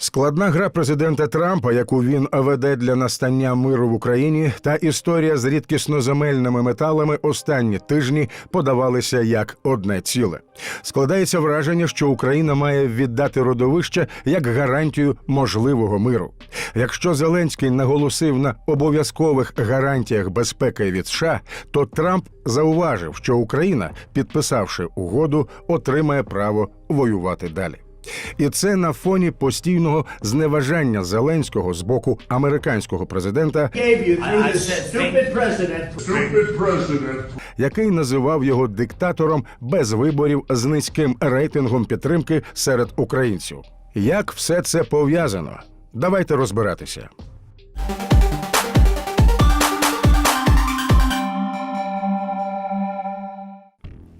Складна гра президента Трампа, яку він веде для настання миру в Україні, та історія з рідкісноземельними металами останні тижні подавалися як одне ціле. Складається враження, що Україна має віддати родовище як гарантію можливого миру. Якщо Зеленський наголосив на обов'язкових гарантіях безпеки від США, то Трамп зауважив, що Україна, підписавши угоду, отримає право воювати далі. І це на фоні постійного зневажання Зеленського з боку американського президента, який називав його диктатором без виборів з низьким рейтингом підтримки серед українців. Як все це пов'язано? Давайте розбиратися.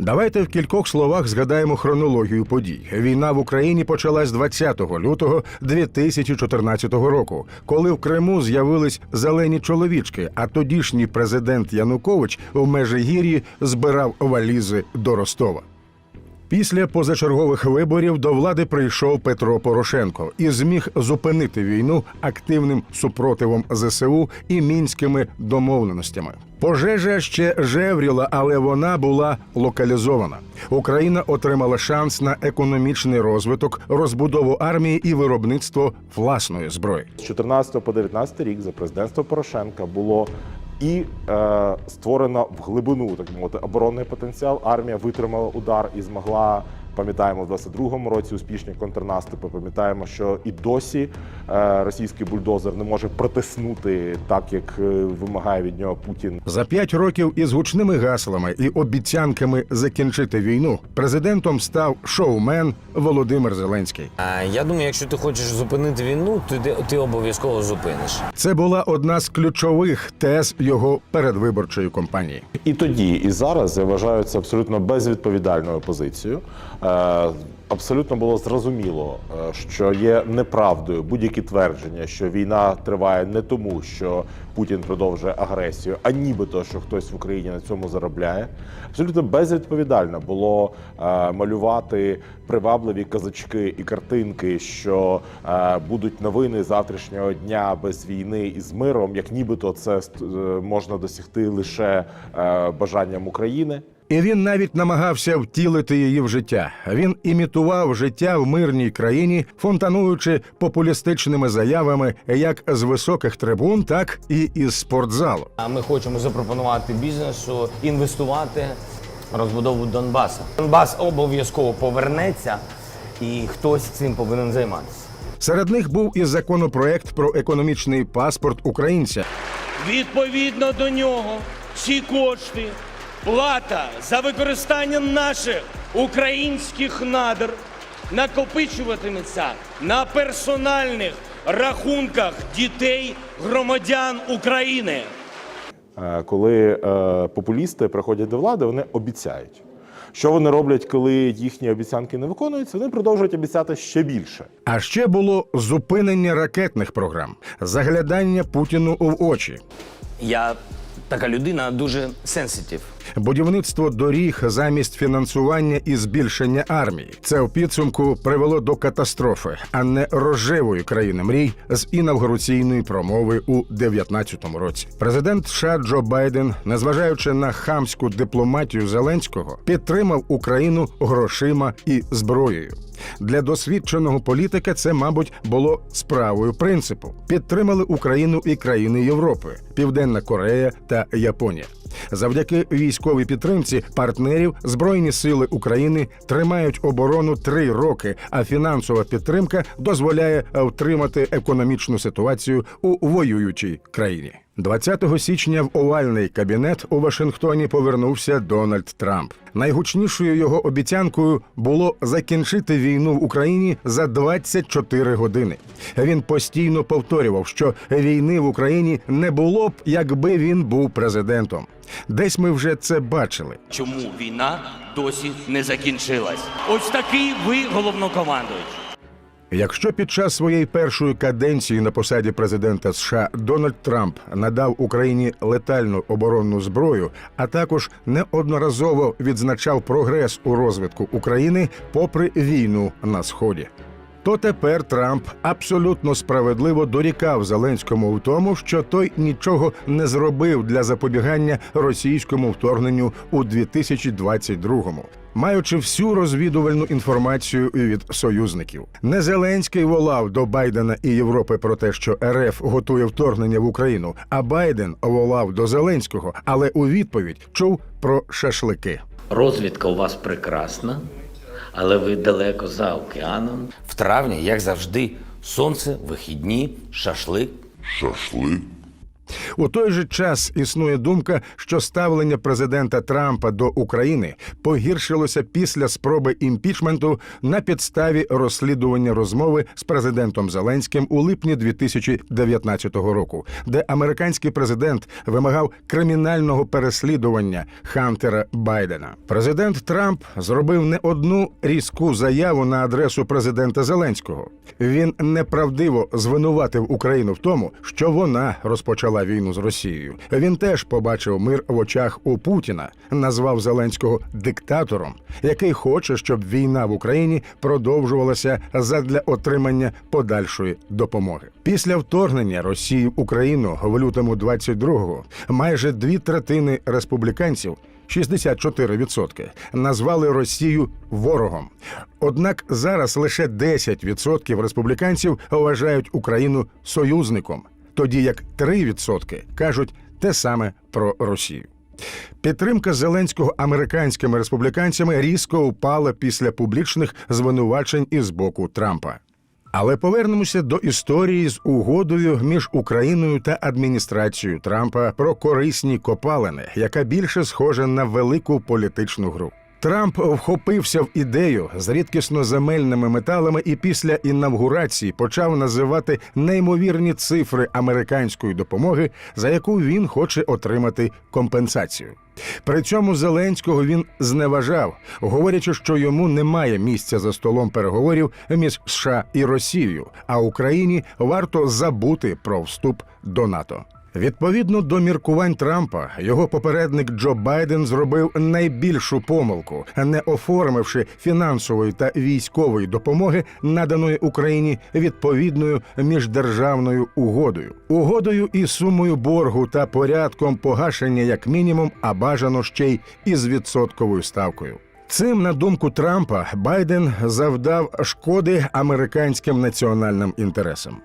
Давайте в кількох словах згадаємо хронологію подій. Війна в Україні почалась 20 лютого 2014 року, коли в Криму з'явились зелені чоловічки, а тодішній президент Янукович в Межигір'ї збирав валізи до Ростова. Після позачергових виборів до влади прийшов Петро Порошенко і зміг зупинити війну активним супротивом ЗСУ і мінськими домовленостями. Пожежа ще жевріла, але вона була локалізована. Україна отримала шанс на економічний розвиток, розбудову армії і виробництво власної зброї. З 14 по 19 рік за президентства Порошенка було і е, створено в глибину, так мовити, оборонний потенціал. Армія витримала удар і змогла. Пам'ятаємо в 22-му році успішні контрнаступи. Пам'ятаємо, що і досі е, російський бульдозер не може протиснути так, як е, вимагає від нього Путін. За п'ять років із гучними гаслами і обіцянками закінчити війну президентом став шоумен Володимир Зеленський. А, Я думаю, якщо ти хочеш зупинити війну, то ти, ти обов'язково зупиниш. Це була одна з ключових тез його передвиборчої кампанії. І тоді, і зараз я вважаю це абсолютно безвідповідальною позицією. Е, Абсолютно було зрозуміло, е, що є неправдою будь-які твердження, що війна триває не тому, що Путін продовжує агресію, а нібито що хтось в Україні на цьому заробляє. Абсолютно безвідповідально було е, малювати привабливі казачки і картинки, що будуть новини завтрашнього дня без війни і з миром, як нібито це можна досягти лише бажанням України. І він навіть намагався втілити її в життя. Він імітував життя в мирній країні, фонтануючи популістичними заявами як з високих трибун, так і із спортзалу. А ми хочемо запропонувати бізнесу інвестувати в розбудову Донбаса. Донбас обов'язково повернеться, і хтось цим повинен займатися. Серед них був і законопроект про економічний паспорт українця, Відповідно до нього, ці кошти, плата за використання наших українських надр накопичуватиметься на персональних рахунках дітей громадян України. Е, Коли е, популісти приходять до влади, вони обіцяють. Що вони роблять, коли їхні обіцянки не виконуються? Вони продовжують обіцяти ще більше. а ще було зупинення ракетних програм, заглядання Путіну в очі. Я така людина дуже сенситив. Будівництво доріг замість фінансування і збільшення армії. Це в підсумку привело до катастрофи, а не рожевої країни мрій з інавгураційної промови у 19-му році. Президент США Джо Байден, незважаючи на хамську дипломатію Зеленського, підтримав Україну грошима і зброєю. Для досвідченого політика це, мабуть, було справою принципу. Підтримали Україну і країни Європи, Південна Корея та Японія. Завдяки військовій підтримці партнерів Збройні сили України тримають оборону три роки, а фінансова підтримка дозволяє втримати економічну ситуацію у воюючій країні. 20 січня в овальний кабінет у Вашингтоні повернувся Дональд Трамп. Найгучнішою його обіцянкою було закінчити війну в Україні за 24 години. Він постійно повторював, що війни в Україні не було б, якби він був президентом. Десь ми вже це бачили. Чому війна досі не закінчилась? Ось такий ви головнокомандуючий. Якщо під час своєї першої каденції на посаді президента США Дональд Трамп надав Україні летальну оборонну зброю, а також неодноразово відзначав прогрес у розвитку України попри війну на сході. то тепер Трамп абсолютно справедливо дорікав Зеленському в тому, що той нічого не зробив для запобігання російському вторгненню у 2022-му. Маючи всю розвідувальну інформацію від союзників, не Зеленський волав до Байдена і Європи про те, що РФ готує вторгнення в Україну, а Байден волав до Зеленського, але у відповідь чув про шашлики. Розвідка у вас прекрасна, але ви далеко за океаном. В травні, як завжди, сонце, вихідні, шашлик. У той же час існує думка, що ставлення президента Трампа до України погіршилося після спроби імпічменту на підставі розслідування розмови з президентом Зеленським у липні 2019 року, де американський президент вимагав кримінального переслідування Хантера Байдена. Президент Трамп зробив не одну різку заяву на адресу президента Зеленського. Він неправдиво звинуватив Україну в тому, що вона розпочала війну з Росією. Він теж побачив мир в очах у Путіна, назвав Зеленського диктатором, який хоче, щоб війна в Україні продовжувалася задля отримання подальшої допомоги. Після вторгнення Росії в Україну в лютому 22-го майже дві третини республіканців 64% назвали Росію ворогом. Однак зараз лише 10% республіканців вважають Україну союзником, тоді як 3% кажуть те саме про Росію. Підтримка Зеленського американськими республіканцями різко впала після публічних звинувачень із боку Трампа. Але повернемося до історії з угодою між Україною та адміністрацією Трампа про корисні копалини, яка більше схожа на велику політичну гру. Трамп вхопився в ідею з рідкісно земельними металами і після інавгурації почав називати неймовірні цифри американської допомоги, за яку він хоче отримати компенсацію. При цьому Зеленського він зневажав, говорячи, що йому немає місця за столом переговорів між США і Росією, а Україні варто забути про вступ до НАТО. Відповідно до міркувань Трампа, його попередник Джо Байден зробив найбільшу помилку, не оформивши фінансової та військової допомоги, наданої Україні відповідною міждержавною угодою, угодою і сумою боргу та порядком погашення як мінімум, а бажано ще й із відсотковою ставкою. Цим, на думку Трампа, Байден завдав шкоди американським національним інтересам.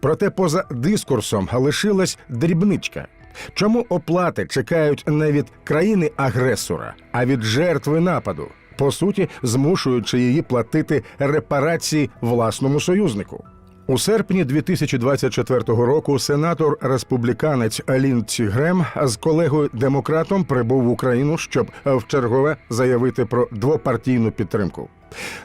Проте поза дискурсом лишилась дрібничка. Чому оплати чекають не від країни-агресора, а від жертви нападу, по суті, змушуючи її платити репарації власному союзнику? У серпні 2024 року сенатор республіканець Ліндсі Грем з колегою демократом прибув в Україну, щоб вчергове заявити про двопартійну підтримку.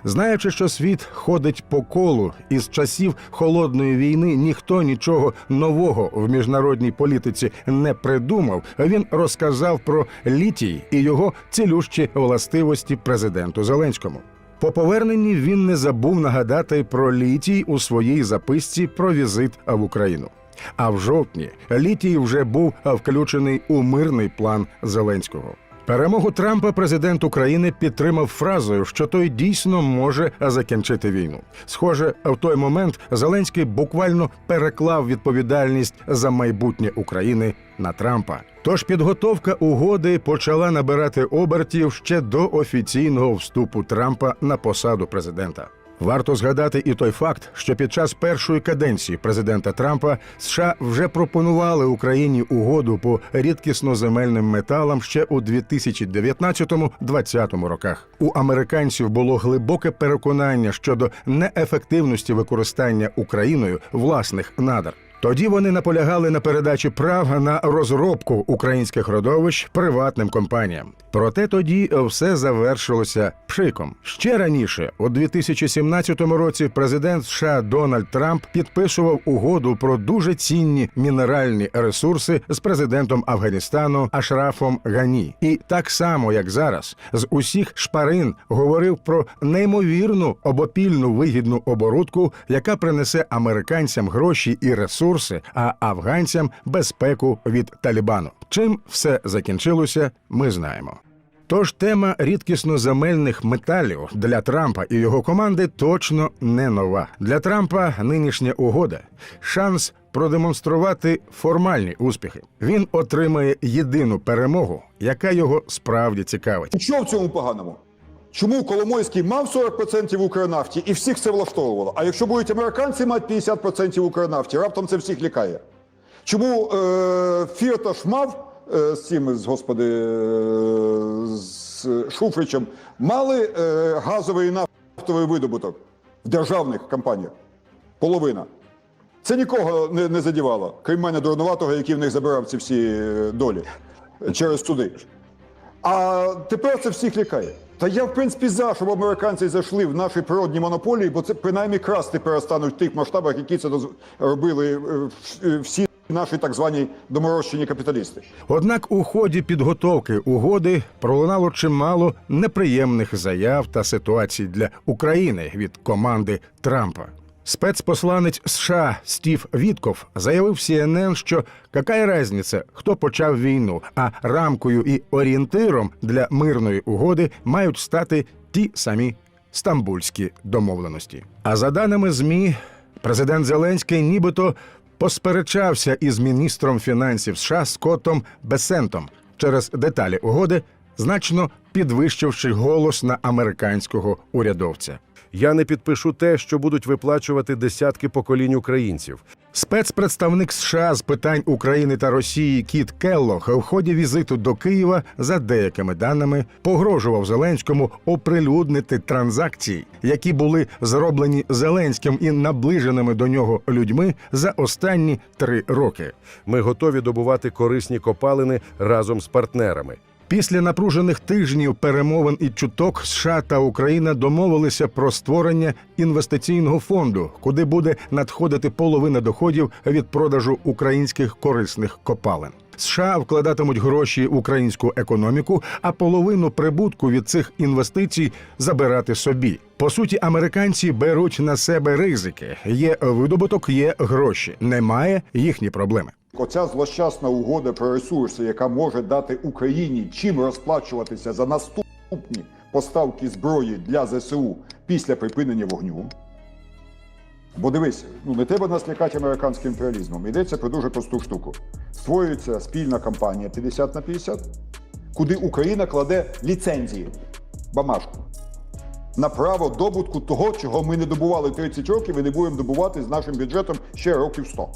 Знаючи, що світ ходить по колу, і з часів холодної війни ніхто нічого нового в міжнародній політиці не придумав. Він розказав про літій і його цілющі властивості президенту Зеленському. По поверненні він не забув нагадати про літій у своїй записці про візит в Україну. А в жовтні літій вже був включений у мирний план Зеленського. Перемогу Трампа президент України підтримав фразою, що той дійсно може закінчити війну. Схоже, в той момент Зеленський буквально переклав відповідальність за майбутнє України на Трампа. Тож підготовка угоди почала набирати обертів ще до офіційного вступу Трампа на посаду президента. Варто згадати і той факт, що під час першої каденції президента Трампа США вже пропонували Україні угоду по рідкісноземельним металам ще у 2019-2020 роках. У американців було глибоке переконання щодо неефективності використання Україною власних надар. Тоді вони наполягали на передачі прав на розробку українських родовищ приватним компаніям. Проте тоді все завершилося пшиком. Ще раніше, у 2017 році, президент США Дональд Трамп підписував угоду про дуже цінні мінеральні ресурси з президентом Афганістану Ашрафом Гані. І так само, як зараз, з усіх шпарин говорив про неймовірну обопільну вигідну оборудку, яка принесе американцям гроші і ресурси, а афганцям безпеку від Талібану. Чим все закінчилося, ми знаємо. Тож тема рідкісно земельних металів для Трампа і його команди точно не нова. Для Трампа нинішня угода шанс продемонструвати формальні успіхи. Він отримає єдину перемогу, яка його справді цікавить. Що в цьому поганому? Чому Коломойський мав 40% в Укрнафті і всіх це влаштовувало? А якщо будуть американці мати 50% в Укрнафті, раптом це всіх лякає. Чому е, Фірташ мав е, з цим, з, господи, е, з Шуфричем, мали е, газовий і нафтовий видобуток в державних компаніях? Половина. Це нікого не, не задівало, крім мене дурнуватого, який в них забирав ці всі е, долі е, через суди. А тепер це всіх лякає. Та я, в принципі, за, щоб американці зайшли в наші природні монополії, бо це принаймні красти перестануть в тих масштабах, які це робили е, е, всі наші так звані доморощені капіталісти. Однак у ході підготовки угоди пролунало чимало неприємних заяв та ситуацій для України від команди Трампа. Спецпосланець США Стів Вітков заявив CNN, що какая разниця, хто почав війну, а рамкою і орієнтиром для мирної угоди мають стати ті самі стамбульські домовленості. А за даними змі, президент Зеленський нібито посперечався із міністром фінансів США Скоттом Бесентом через деталі угоди, значно підвищивши голос на американського урядовця. Я не підпишу те, що будуть виплачувати десятки поколінь українців. Спецпредставник США з питань України та Росії Кіт Келлог в ході візиту до Києва, за деякими даними, погрожував Зеленському оприлюднити транзакції, які були зроблені Зеленським і наближеними до нього людьми за останні три роки. Ми готові добувати корисні копалини разом з партнерами. Після напружених тижнів перемовин і чуток США та Україна домовилися про створення інвестиційного фонду, куди буде надходити половина доходів від продажу українських корисних копалин. США вкладатимуть гроші в українську економіку, а половину прибутку від цих інвестицій забирати собі. По суті, американці беруть на себе ризики. Є видобуток, є гроші. Немає їхні проблеми. Оця злощасна угода про ресурси, яка може дати Україні чим розплачуватися за наступні поставки зброї для ЗСУ після припинення вогню. Бо дивися, ну не треба нас лякати американським імперіалізмом. Йдеться про дуже просту штуку. Створюється спільна кампанія 50 на 50, куди Україна кладе ліцензії, бамашку. На право добутку того, чого ми не добували 30 років і не будемо добувати з нашим бюджетом ще років 100.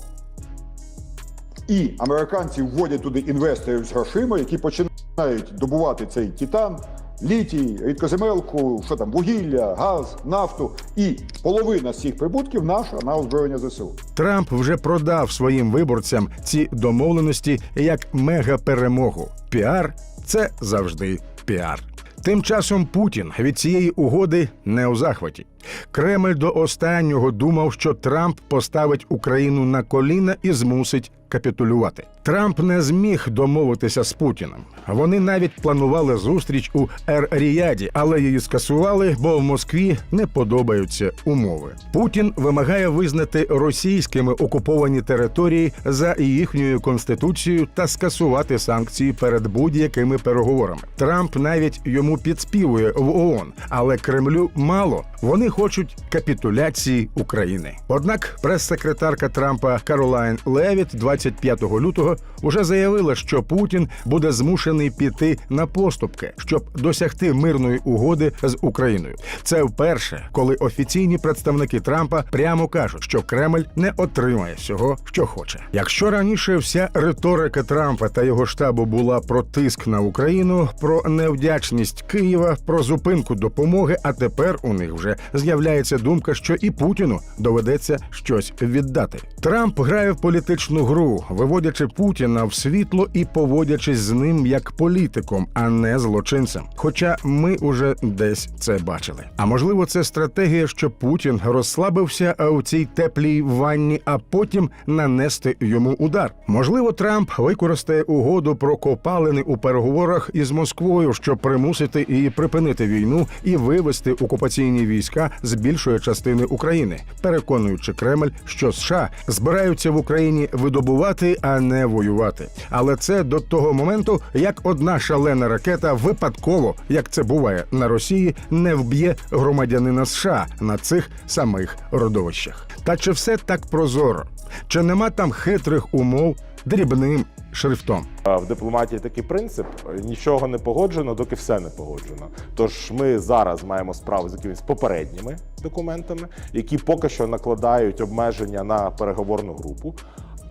І американці вводять туди інвесторів з грошима, які починають добувати цей титан, літій, рідкоземелку, що там, вугілля, газ, нафту. І половина з цих прибутків наша на озброєння ЗСУ. Трамп вже продав своїм виборцям ці домовленості як мегаперемогу. Піар це завжди піар. Тим часом Путін від цієї угоди не у захваті. Кремль до останнього думав, що Трамп поставить Україну на коліна і змусить капітулювати. Трамп не зміг домовитися з Путіним. Вони навіть планували зустріч у Ер-Ріяді, але її скасували, бо в Москві не подобаються умови. Путін вимагає визнати російськими окуповані території за їхньою конституцією та скасувати санкції перед будь-якими переговорами. Трамп навіть йому підспівує в ООН, але Кремлю мало. Вони хочуть капітуляції України. Однак прес-секретарка Трампа Каролайн Левіт 25 лютого уже заявила, що Путін буде змушений піти на поступки, щоб досягти мирної угоди з Україною. Це вперше, коли офіційні представники Трампа прямо кажуть, що Кремль не отримає всього, що хоче. Якщо раніше вся риторика Трампа та його штабу була про тиск на Україну, про невдячність Києва, про зупинку допомоги, а тепер у них вже з'являється думка, що і Путіну доведеться щось віддати. Трамп грає в політичну гру, виводячи Путіна в світло і поводячись з ним як політиком, а не злочинцем. Хоча ми уже десь це бачили. А можливо, це стратегія, що Путін розслабився у цій теплій ванні, а потім нанести йому удар. Можливо, Трамп використає угоду про копалини у переговорах із Москвою, щоб примусити її припинити війну і вивести окупаційні війська з більшої частини України, переконуючи Кремль, що США збираються в Україні видобувати будувати, а не воювати. Але це до того моменту, як одна шалена ракета випадково, як це буває на Росії, не вб'є громадянина США на цих самих родовищах. Та чи все так прозоро? Чи нема там хитрих умов дрібним шрифтом? В дипломатії такий принцип: нічого не погоджено, доки все не погоджено. Тож ми зараз маємо справу з якимись попередніми документами, які поки що накладають обмеження на переговорну групу.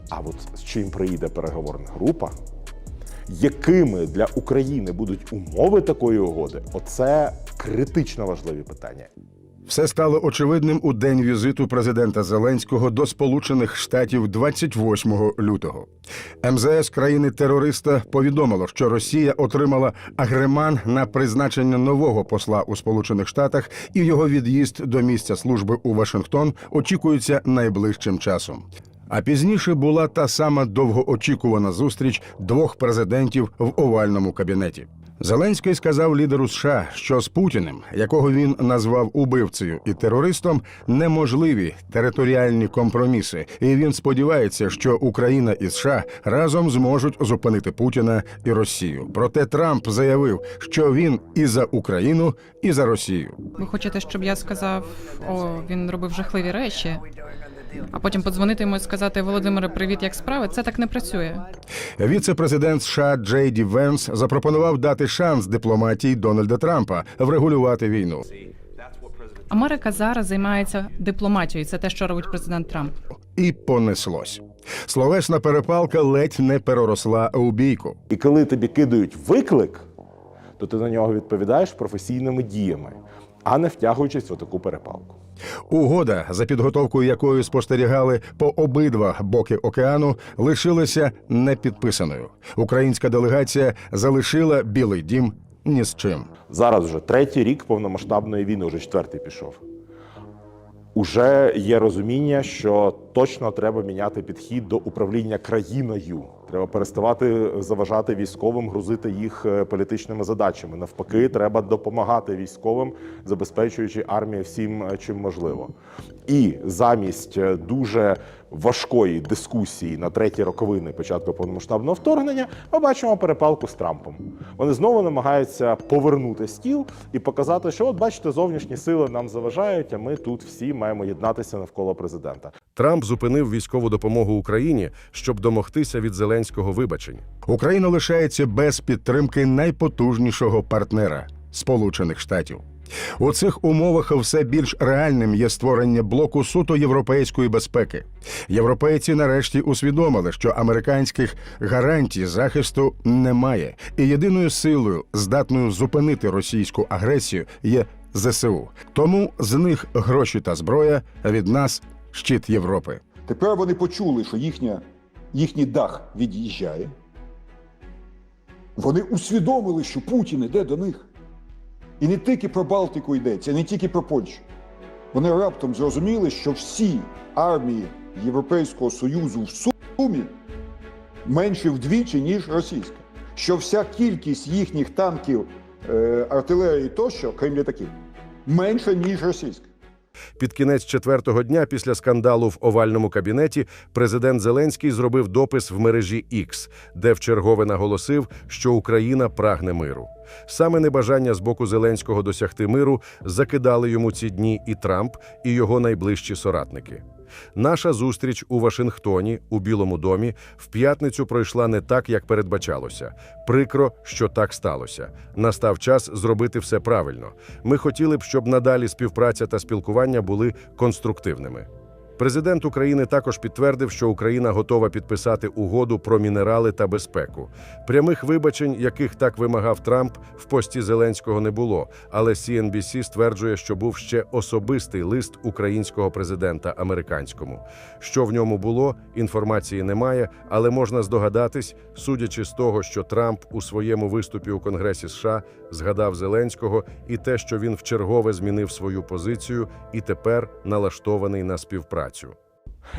А от з чим приїде переговорна група, якими для України будуть умови такої угоди, оце критично важливі питання. Все стало очевидним у день візиту президента Зеленського до Сполучених Штатів 28 лютого. МЗС країни-терориста повідомило, що Росія отримала агреман на призначення нового посла у Сполучених Штатах, і його від'їзд до місця служби у Вашингтон очікується найближчим часом. А пізніше була та сама довгоочікувана зустріч двох президентів в овальному кабінеті. Зеленський сказав лідеру США, що з Путіним, якого він назвав убивцею і терористом, неможливі територіальні компроміси, і він сподівається, що Україна і США разом зможуть зупинити Путіна і Росію. Проте Трамп заявив, що він і за Україну, і за Росію. Ви хочете, щоб я сказав, о, він робив жахливі речі, а потім подзвонити йому і сказати Володимире, привіт, як справи? Це так не працює. Віце-президент США Джей Ді Венс запропонував дати шанс дипломатії Дональда Трампа врегулювати війну. Америка зараз займається дипломатією. Це те, що робить президент Трамп. І понеслось. Словесна перепалка ледь не переросла у бійку. І коли тобі кидають виклик, то ти на нього відповідаєш професійними діями, а не втягуючись в таку перепалку. Угода, за підготовкою якої спостерігали по обидва боки океану, лишилася непідписаною. Українська делегація залишила Білий Дім ні з чим. Зараз вже третій рік повномасштабної війни, вже четвертий пішов. Уже є розуміння, що точно треба міняти підхід до управління країною. Треба переставати заважати військовим, грузити їх е, політичними задачами. Навпаки, треба допомагати військовим, забезпечуючи армію всім, е, чим можливо. І замість е, дуже важкої дискусії на треті роковини початку повномасштабного вторгнення, ми бачимо перепалку з Трампом. Вони знову намагаються повернути стіл і показати, що от бачите, зовнішні сили нам заважають, а ми тут всі маємо єднатися навколо президента. Трамп зупинив військову допомогу Україні, щоб домогтися від Зеленського вибачень. Україна лишається без підтримки найпотужнішого партнера Сполучених Штатів. У цих умовах все більш реальним є створення блоку суто європейської безпеки. Європейці нарешті усвідомили, що американських гарантій захисту немає, і єдиною силою, здатною зупинити російську агресію, є ЗСУ. Тому з них гроші та зброя, а від нас щит Європи. Тепер вони почули, що їхня, їхній дах від'їжджає. Вони усвідомили, що Путін іде до них. І не тільки про Балтику йдеться, не тільки про Польщу. Вони раптом зрозуміли, що всі армії Європейського Союзу в сумі менше вдвічі, ніж російська. Що вся кількість їхніх танків, е, артилерії тощо, крім літаків, менша, ніж російська. Під кінець четвертого дня після скандалу в овальному кабінеті президент Зеленський зробив допис в мережі X, де вчергове наголосив, що Україна прагне миру. Саме небажання з боку Зеленського досягти миру закидали йому ці дні і Трамп, і його найближчі соратники. Наша зустріч у Вашингтоні у Білому домі в п'ятницю пройшла не так, як передбачалося. Прикро, що так сталося. Настав час зробити все правильно. Ми хотіли б, щоб надалі співпраця та спілкування були конструктивними. Президент України також підтвердив, що Україна готова підписати угоду про мінерали та безпеку. Прямих вибачень, яких так вимагав Трамп, в пості Зеленського не було. Але CNBC стверджує, що був ще особистий лист українського президента американському. Що в ньому було, інформації немає, але можна здогадатись, судячи з того, що Трамп у своєму виступі у Конгресі США згадав Зеленського і те, що він вчергове змінив свою позицію і тепер налаштований на співпрацю.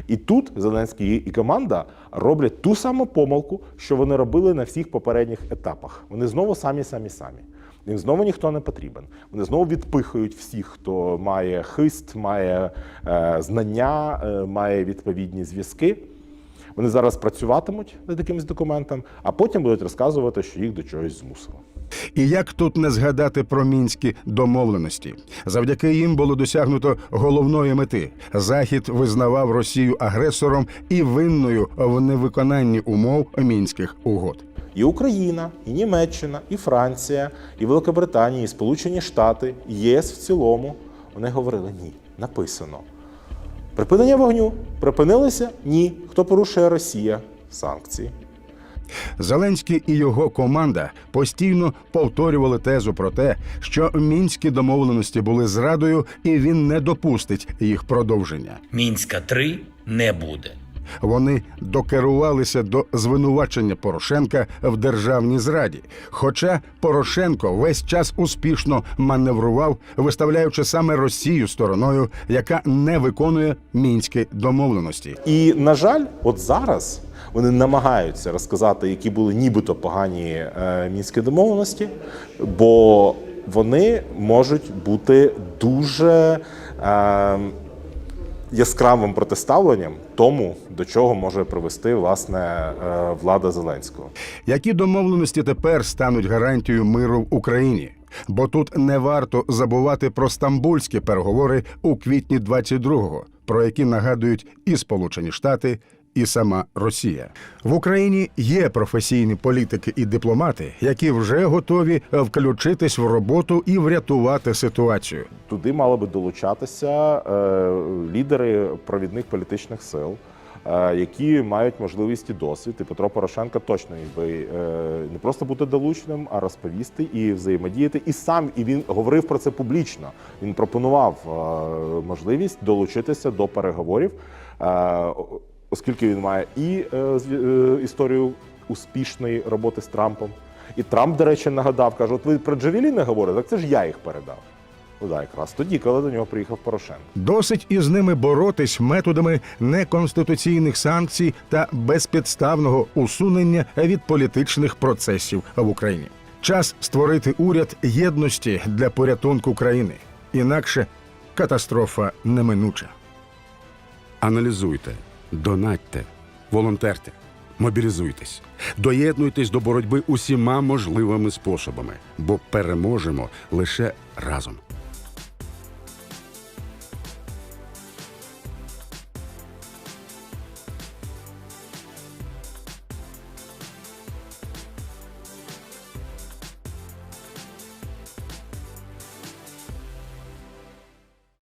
І тут Зеленський і команда роблять ту саму помилку, що вони робили на всіх попередніх етапах. Вони знову самі, самі, самі. Їм знову ніхто не потрібен. Вони знову відпихують всіх, хто має хист, має е, знання, е, має відповідні зв'язки. Вони зараз працюватимуть над якимось документом, а потім будуть розказувати, що їх до чогось змусило. І як тут не згадати про мінські домовленості? Завдяки їм було досягнуто головної мети. Захід визнавав Росію агресором і винною в невиконанні умов мінських угод. І Україна, і Німеччина, і Франція, і Великобританія, і Сполучені Штати, і ЄС в цілому вони говорили ні, написано. Припинення вогню припинилося? Ні. Хто порушує Росія? Санкції. Зеленський і його команда постійно повторювали тезу про те, що мінські домовленості були зрадою, і він не допустить їх продовження. Мінська 3 не буде. Вони докерувалися до звинувачення Порошенка в державній зраді. Хоча Порошенко весь час успішно маневрував, виставляючи саме Росію стороною, яка не виконує мінські домовленості. І на жаль, от зараз вони намагаються розказати, які були нібито погані е, мінські домовленості, бо вони можуть бути дуже е, яскравим протиставленням тому, до чого може привести власне е, влада Зеленського. Які домовленості тепер стануть гарантією миру в Україні? Бо тут не варто забувати про стамбульські переговори у квітні 22-го, про які нагадують і Сполучені Штати, і сама Росія. В Україні є професійні політики і дипломати, які вже готові включитись в роботу і врятувати ситуацію. Туди мали би долучатися е, лідери провідних політичних сил, е, які мають можливість і досвід. І Петро Порошенко точно міг би е, не просто бути долученим, а розповісти і взаємодіяти. І сам і він говорив про це публічно. Він пропонував е, можливість долучитися до переговорів, оскільки він має і е, з- е, історію успішної роботи з Трампом. І Трамп, до речі, нагадав, каже: от ви про Джавеліни говорите, так це ж я їх передав. Ну да, якраз тоді, коли до нього приїхав Порошенко. Досить із ними боротись методами неконституційних санкцій та безпідставного усунення від політичних процесів в Україні. Час створити уряд єдності для порятунку країни. Інакше катастрофа неминуча. Аналізуйте, донатьте, волонтерте, мобілізуйтесь, доєднуйтесь до боротьби усіма можливими способами, бо переможемо лише разом.